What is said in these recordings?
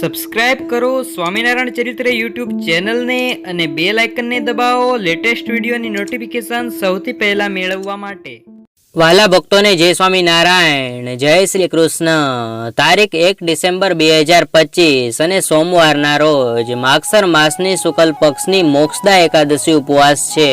Subscribe કરો સ્વામિનારાયણ ચરિત્ર YouTube ચેનલને અને બે લાઇકનને દબાવો લેટેસ્ટ વિડીયોની નોટિફિકેશન સૌથી પહેલા મેળવવા માટે. વાલા ભક્તોને જય સ્વામિનારાયણ, જય શ્રી કૃષ્ણ. તારીખ એક ડિસેમ્બર બે હજાર પચીસ અને સોમવારના રોજ માગસર માસની શુકલ પક્ષની મોક્ષદા એકાદશી ઉપવાસ છે.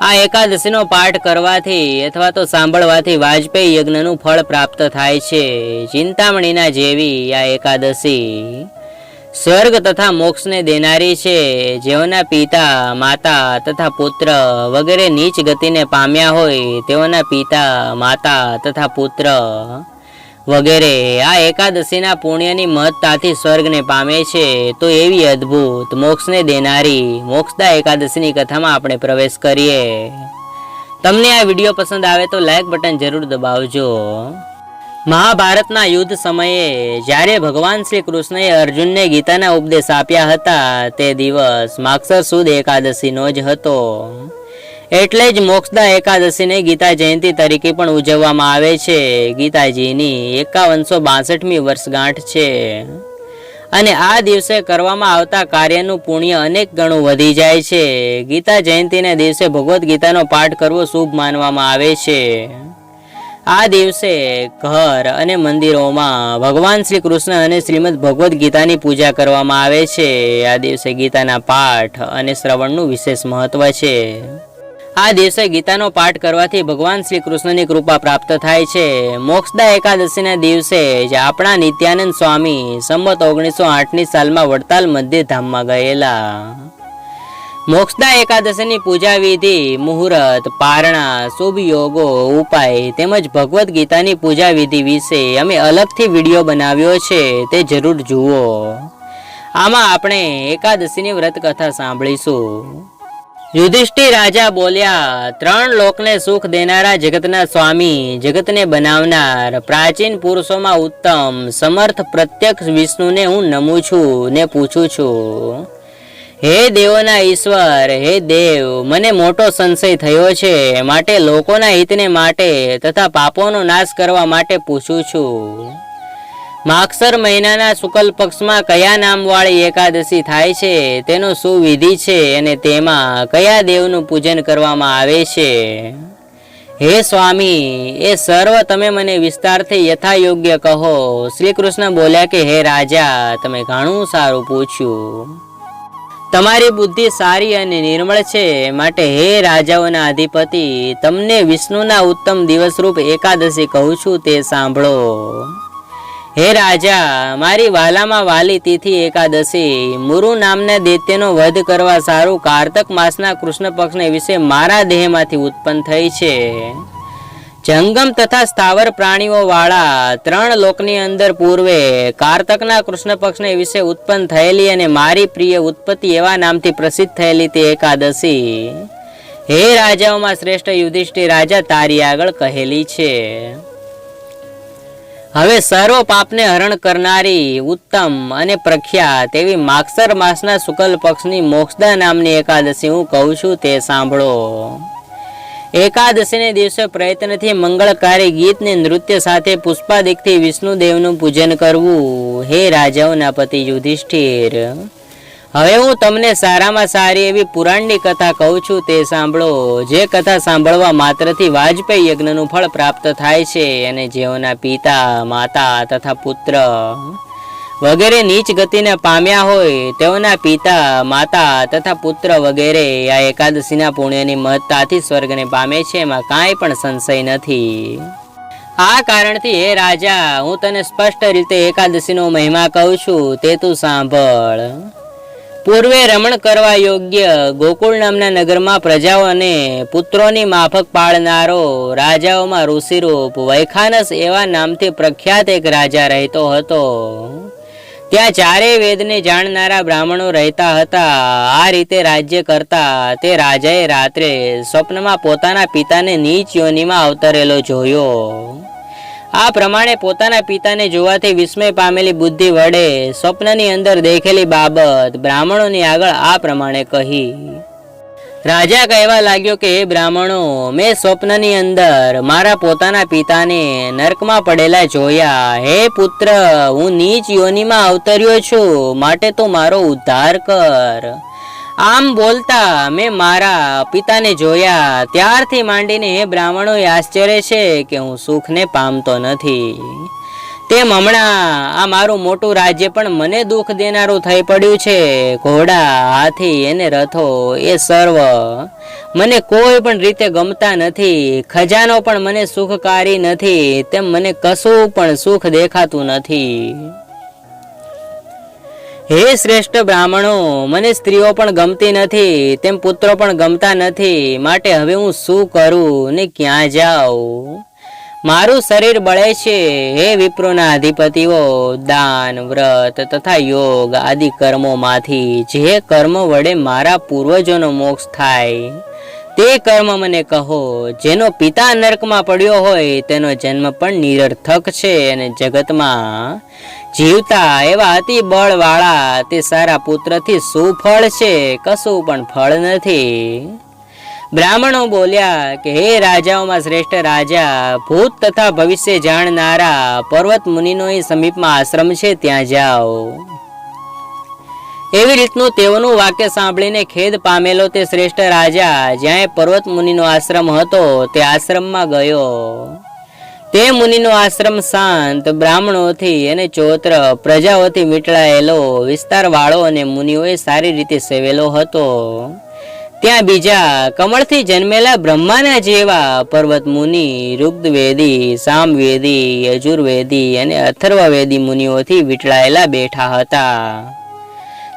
આ એકાદશીનો પાઠ કરવાથી અથવા તો સાંભળવાથી વાજપેયી યજ્ઞનું ફળ પ્રાપ્ત થાય છે. ચિંતામણીના જેવી આ એકાદશી. સ્વર્ગ તથા મોક્ષને દેનારી છે. જેઓના પિતા, માતા તથા પુત્ર વગેરે નીચ ગતિને પામ્યા હોય તેઓના પિતા, માતા તથા પુત્ર વગેરે. આ એકાદશીના પુણ્યની મહત્તાથી સ્વર્ગને પામે છે. તો એવી અદ્ભુત મોક્ષને દેનારી મોક્ષદા એકાદશીની કથામાં આપણે પ્રવેશ કરીએ. તમને આ વીડિયો પસંદ આવે તો લાઇક બટન જરૂર દબાવજો. મહાભારતના યુદ્ધ સમયે જ્યારે ભગવાન શ્રી કૃષ્ણએ અર્જુનને ગીતાના ઉપદેશ આપ્યા હતા, તે દિવસ માક્ષર સુદ એકાદશીનો જ હતો. એટલે જ મોક્ષદા એકાદશીને ગીતા જયંતિ તરીકે પણ ઉજવવામાં આવે છે. ગીતાજીની એકાવનસો બાસઠમી વર્ષગાંઠ છે. અને આ દિવસે કરવામાં આવતા કાર્યનું પુણ્ય અનેક ગણું વધી જાય છે. ગીતા જયંતિને દિવસે ભગવદ્ ગીતાનો પાઠ કરવો શુભ માનવામાં આવે છે. આ દિવસે ઘર અને મંદિરોમાં ભગવાન શ્રી કૃષ્ણ અને શ્રીમદ ભગવદ્ ગીતાની પૂજા કરવામાં આવે છે. આ દિવસે ગીતાના પાઠ અને શ્રવણનું વિશેષ મહત્વ છે. આ દિવસે ગીતાનો પાઠ કરવાથી ભગવાન શ્રી કૃષ્ણની કૃપા પ્રાપ્ત થાય છે. મોક્ષદા એકાદશીના દિવસે જ આપણા નિત્યાનંદ સ્વામી સંમત ઓગણીસો આઠની સાલમાં વડતાલ મધ્ય ધામમાં ગયેલા. મોક્ષદા એકાદશીની પૂજા વિધિ મુહૂર્ત, પારણા શુભ યોગો ઉપાય તેમજ ભગવદ્ ગીતાની પૂજા વિધિ વિશે અમે અલગથી વીડિયો બનાવ્યો છે, તે જરૂર જુઓ. આમાં આપણે એકાદશીની વ્રત કથા સાંભળીશું. યુધિષ્ઠિર રાજા બોલ્યા, ત્રણ લોકને સુખ દેનારા જગતના સ્વામી, જગતને બનાવનાર પ્રાચીન પુરુષોમાં ઉત્તમ, સમર્થ પ્રત્યક્ષ વિષ્ણુને હું નમું છું ને પૂછું છું. હે દેવોના ઈશ્વર, હે દેવ, મને મોટો સંશય થયો છે, માટે લોકોના હિતને માટે તથા પાપોનો નાશ કરવા માટે પૂછું છું. માગસર મહિનાના શુકલ પક્ષમાં કયા નામવાળી એકાદશી થાય છે? તેનો શું વિધિ છે અને તેમાં કયા દેવનું પૂજન કરવામાં આવે છે? હે સ્વામી, એ સર્વ તમે મને વિસ્તારથી યથાયોગ્ય કહો. શ્રી કૃષ્ણ બોલ્યા કે, હે રાજા, તમે ઘણું સારું પૂછ્યું. તમારી બુદ્ધિ સારી અને નિર્મળ છે. માટે હે રાજાઓના અધિપતિ, તમને વિષ્ણુના ઉત્તમ દિવસરૂપ એકાદશી કહું છું, તે સાંભળો. હે રાજા, મારી વાલામાં વાલી તિથિ એકાદશી. મુરુ નામના દૈત્યનો વધ કરવા સારું કારતક માસના કૃષ્ણ પક્ષને વિશે મારા દેહમાંથી ઉત્પન્ન થઈ છે. જંગમ તથા સ્થાવર પ્રાણીઓ વાળા ત્રણ લોકની અંદર પૂર્વે કારતકના કૃષ્ણ પક્ષને વિશે ઉત્પન્ન થયેલી અને મારી પ્રિય ઉત્પત્તિ એવા નામથી પ્રસિદ્ધ થયેલી તે એકાદશી. હે રાજાઓમાં શ્રેષ્ઠ યુધિષ્ઠિર રાજા તારી આગળ કહેલી છે. હવે સર્વ પાપને હરણ કરનારી ઉત્તમ અને પ્રખ્યાત એવી માગસર માસના શુકલ પક્ષની મોક્ષદા નામની એકાદશી હું કહું છું તે સાંભળો. એકાદશીને દિવસે પ્રયત્નથી મંગળકારી ગીત ને નૃત્ય સાથે પુષ્પાદિકથી વિષ્ણુદેવનું પૂજન કરવું. હે રાજાઓના પતિ યુધિષ્ઠિર હવે હું તમને સારામાં સારી એવી પુરાણની કથા કહું છું તે સાંભળો. જે કથા સાંભળવા માત્રથી વાજપેયી યજ્ઞનું ફળ પ્રાપ્ત થાય છે અને જેઓના પિતા, માતા તથા પુત્ર વગેરે નીચ ગતિને પામ્યા હોય, તેઓના પિતા, માતા તથા પુત્ર વગેરે આ એકાદશીના પુણ્યની મહત્તાથી સ્વર્ગને પામે છે, એમાં કાંઈ પણ સંશય નથી. આ કારણથી, હે રાજા, હું તને સ્પષ્ટ રીતે એકાદશીનો મહિમા કહું છું, તે તું સાંભળ. પૂર્વે રમણ કરવા યોગ્ય ગોકુળ નામના નગરમાં પ્રજાઓ અને પુત્રોની માફક પાળનારો રાજાઓમાં ઋષિરૂપ વૈખાનસ એવા નામથી પ્રખ્યાત એક રાજા રહેતો હતો. ત્યાં ચારેય વેદને જાણનારા બ્રાહ્મણો રહેતા હતા. આ રીતે રાજ્ય કરતા તે રાજાએ રાત્રે સ્વપ્નમાં પોતાના પિતાને નીચ યોનિમાં અવતરેલો જોયો. આ પ્રમાણે પોતાના પિતાને જોવાથી વિસ્મય પામેલી બુદ્ધિ વડે સ્વપ્નની અંદર દેખેલી બાબત બ્રાહ્મણોની આગળ આ પ્રમાણે કહી. રાજા કહેવા લાગ્યો કે, હે બ્રાહ્મણો, મેં સ્વપ્નની અંદર મારા પોતાના પિતાને નર્કમાં પડેલા જોયા. હે પુત્ર, હું નીચ યોનિમાં અવતર્યો છું. માટે તો મારો ઉદ્ધાર કર. આમ બોલતા મેં મારા પિતાને જોયા. ત્યારથી માંડીને એ બ્રાહ્મણો આશ્ચર્ય છે કે હું સુખને પામતો નથી. તેમ હમણાં આ મારું મોટું રાજ્ય પણ મને દુઃખ દેનારું થઈ પડ્યું છે. ઘોડા, હાથી અને રથો એ સર્વ મને કોઈ પણ રીતે ગમતા નથી. ખજાનો પણ મને સુખકારી નથી. તેમ મને કશું પણ સુખ દેખાતું નથી. હે શ્રેષ્ઠ બ્રાહ્મણો, મને સ્ત્રીઓ પણ ગમતી નથી, તેમ પુત્રો પણ ગમતા નથી, માટે હવે હું શું કરું ને ક્યાં જાઉં? મારું શરીર બળે છે, હે વિપ્રોના અધિપતિઓ, દાન, વ્રત તથા યોગ આદિ કર્મોમાંથી જે કર્મ વડે મારા પૂર્વજોનો મોક્ષ થાય. તે કર્મ મને કહો, જેનો પિતા નર્કમાં પડ્યો હોય, તેનો જન્મ પણ નિરર્થક છે. અને જગતમાં જીવતા એવા અતિ બળવાળા, તે સારા પુત્રથી શું ફળ છે? કશું પણ ફળ નથી. બ્રાહ્મણો બોલ્યા કે, હે રાજાઓમાં શ્રેષ્ઠ રાજા, ભૂત તથા ભવિષ્ય જાણનારા પર્વત મુનિનો સમીપમાં આશ્રમ છે, ત્યાં જાઓ. એવી રીતનું તેઓનું વાક્ય સાંભળીને ખેદ પામેલો તે શ્રેષ્ઠ રાજા. જ્યાં પર્વત મુનિનો આશ્રમ હતો, તે આશ્રમમાં ગયો. તે મુનિનો આશ્રમ શાંત, બ્રાહ્મણોથી અને ચોત્ર પ્રજાઓથી મીટળાયેલો, વિસ્તારવાળો અને મુનિઓએ સારી રીતે સેવેલો હતો. ત્યાં બીજા, કમળથી જન્મેલા બ્રહ્માના જેવા પર્વત મુનિ રુગ્દવેદી સામવેદી, યજુર્વેદી અને અથર્વવેદી મુનિઓથી વીટળાયેલા બેઠા હતા.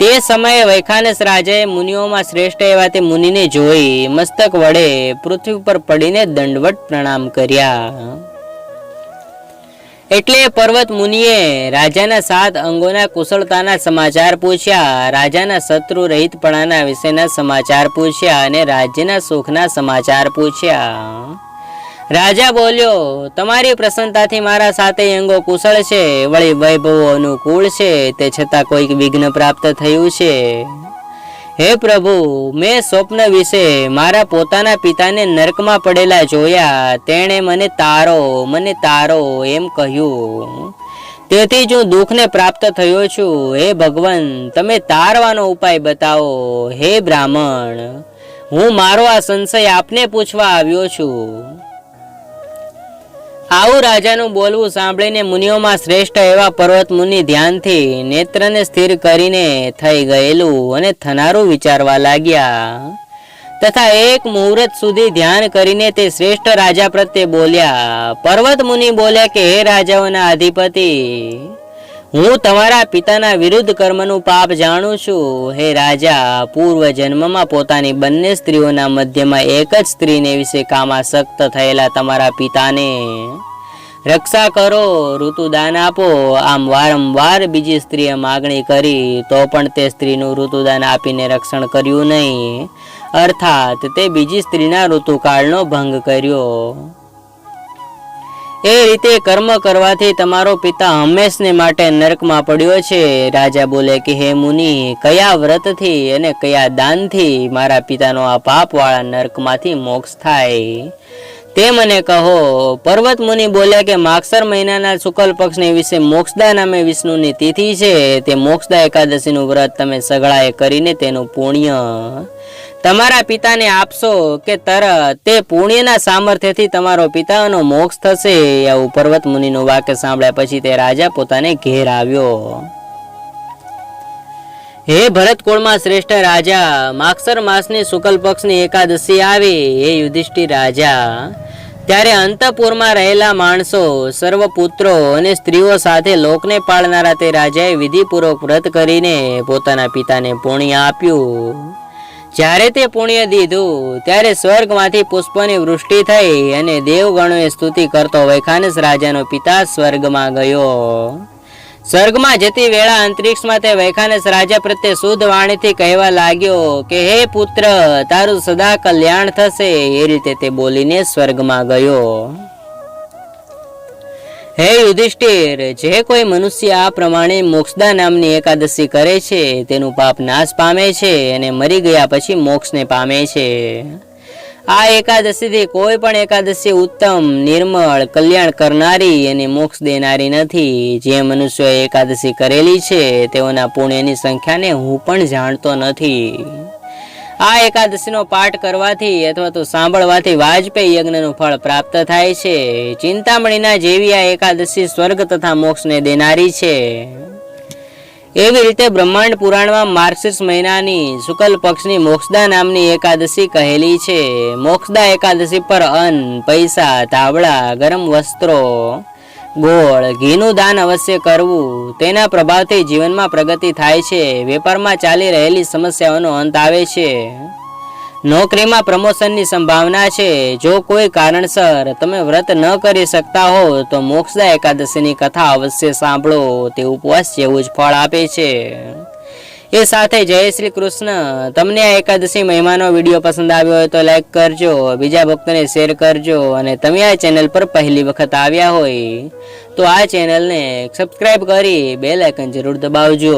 તે સમયે વૈખાનસ રાજાએ મુનિઓમાં શ્રેષ્ઠ એવા તે મુનિને જોઈ મસ્તક વડે પૃથ્વી પર પડીને દંડવટ પ્રણામ કર્યા. એટલે પર્વત મુનિએ રાજાના સાત અંગોના કુશળતાના સમાચાર પૂછ્યા, રાજાના શત્રુ રહિતપણાના વિશેના સમાચાર પૂછ્યા અને રાજ્યના સુખના સમાચાર પૂછ્યા. રાજા બોલ્યો, તમારી પ્રસન્નતાથી મારા સાતે અંગો કુશળ છે, વળી વૈભવો અનુકૂળ છે, તે છતાં કોઈક વિઘ્ન પ્રાપ્ત થયું છે. હે પ્રભુ, મેં સ્વપ્ન વિશે મારા પોતાના પિતાને નરકમાં પડેલા જોયા, તેણે મને તારો મને તારો એમ કહ્યું. તેથી જ હું દુઃખને પ્રાપ્ત થયો છું. હે ભગવાન, તમે તારવાનો ઉપાય બતાવો, હે બ્રાહ્મણ. હું મારો આ સંશય આપને પૂછવા આવ્યો છું. આવું રાજાનું બોલવું સાંભળીને મુનિઓમાં શ્રેષ્ઠ એવા પર્વત મુનિ ધ્યાનથી નેત્રને સ્થિર કરીને થઈ ગયેલું અને થનારું વિચારવા લાગ્યા. તથા એક મુહૂર્ત સુધી ધ્યાન કરીને તે શ્રેષ્ઠ રાજા પ્રત્યે બોલ્યા. પર્વત મુનિ બોલ્યા કે, હે રાજાઓના અધિપતિ હું તમારા પિતાના વિરુદ્ધ કર્મનું પાપ જાણું છું. હે રાજા પૂર્વ જન્મમાં પોતાની બંને સ્ત્રીઓના મધ્યમાં એક જ સ્ત્રીને વિશે કામાસક્ત થયેલા તમારા પિતાને. રક્ષા કરો, ઋતુદાન આપો. આમ વારંવાર બીજી સ્ત્રીએ માગણી કરી, તો પણ તે સ્ત્રીનું ઋતુદાન આપીને રક્ષણ કર્યું નહીં. અર્થાત, તે બીજી સ્ત્રીના ઋતુકાળનો ભંગ કર્યો. એ રીતે કર્મ કરવાથી તમારો પિતા હંમેશને માટે નરકમાં પડ્યો છે. રાજા બોલે કે, હે મુનિ, કયા વ્રતથી અને કયા દાનથી મારા પિતાનો આ પાપવાળા નરકમાંથી મોક્ષ થાય? તે મને કહો, પર્વત મુનિ બોલ્યા કે માક્ષર મહિનાના શુક્લ પક્ષને વિશે મોક્ષદા નામે વિષ્ણુની તિથિ છે. તે મોક્ષદા એકાદશીનું વ્રત તમે સગળાએ કરીને તેનું પુણ્ય તમારા પિતાને આપશો કે તરત તે પુણ્યના સામર્થ્યથી તમારો પિતાનો મોક્ષ થશે? એવું પર્વત મુનિનું વાક્ય સાંભળ્યા પછી તે રાજા પોતાને ઘેર આવ્યો. હે ભરત કુળમાં શ્રેષ્ઠ રાજા માક્ષર માસની શુકલ પક્ષની એકાદશી આવી, હે યુધિષ્ઠિર રાજા. ત્યારે અંતપુરમાં રહેલા માણસો, સર્વ પુત્રો અને સ્ત્રીઓ સાથે લોકને પાળનારા તે રાજાએ વિધિપૂર્વક વ્રત કરીને પોતાના પિતાને પુણ્ય આપ્યું. જ્યારે તે પુણ્ય દીધું, ત્યારે સ્વર્ગમાંથી પુષ્પની વૃષ્ટિ થઈ અને દેવગણોએ સ્તુતિ કરતો વૈખાનસ રાજાનો પિતા સ્વર્ગમાં ગયો. સ્વર્ગમાં જતી વેળા અંતરિક્ષમાં તે વૈખાનસ રાજા પ્રત્યે શુદ્ધ વાણીથી કહેવા લાગ્યો કે, હે પુત્ર, તારું સદા કલ્યાણ થશે, એ રીતે તે બોલીને સ્વર્ગમાં ગયો. હે યુધિષ્ઠિર, જે કોઈ મનુષ્ય આ પ્રમાણે મોક્ષદા નામની એકાદશી કરે છે, તેનું પાપ નાશ પામે છે અને મરી ગયા પછી મોક્ષને પામે છે. આ એકાદશીથી કોઈ પણ એકાદશી ઉત્તમ, નિર્મળ, કલ્યાણ કરનારી અને મોક્ષ દેનારી નથી. જે મનુષ્યોએ એકાદશી કરેલી છે, તેઓના પુણ્યની સંખ્યાને હું પણ જાણતો નથી. આ એકાદશીનો પાઠ કરવાથી અથવા તો સાંભળવાથી વાજપેયી યજ્ઞનું ફળ પ્રાપ્ત થાય છે. ચિંતામણીના જેવી આ એકાદશી સ્વર્ગ તથા મોક્ષને દેનારી છે. એવી રીતે બ્રહ્માંડ પુરાણમાં માર્ગશીર્ષ મહિનાની શુક્લ પક્ષની મોક્ષદા નામની એકાદશી કહેલી છે. મોક્ષદા એકાદશી પર અન્ન, પૈસા, ધાબળા, ગરમ વસ્ત્રો ગોળ, ઘીનું દાન અવશ્ય કરવું. તેના પ્રભાવથી જીવનમાં પ્રગતિ થાય છે. વેપારમાં ચાલી રહેલી સમસ્યાઓનો અંત આવે છે. નોકરીમાં પ્રમોશનની સંભાવના છે. જો કોઈ કારણસર તમે વ્રત ન કરી શકતા હો, તો મોક્ષદા એકાદશીની કથા અવશ્ય સાંભળો. તે ઉપવાસ જેવું જ ફળ આપે છે. એ સાથે જય શ્રી કૃષ્ણ. તમને આ એકાદશી મહિમાનો વીડિયો પસંદ આવ્યો હોય તો લાઈક કરજો, બીજા ભક્તોને શેર કરજો અને તમે આ ચેનલ પર પહેલી વખત આવ્યા હોય તો આ ચેનલને સબસ્ક્રાઈબ કરી બેલ આઇકન જરૂર દબાવજો.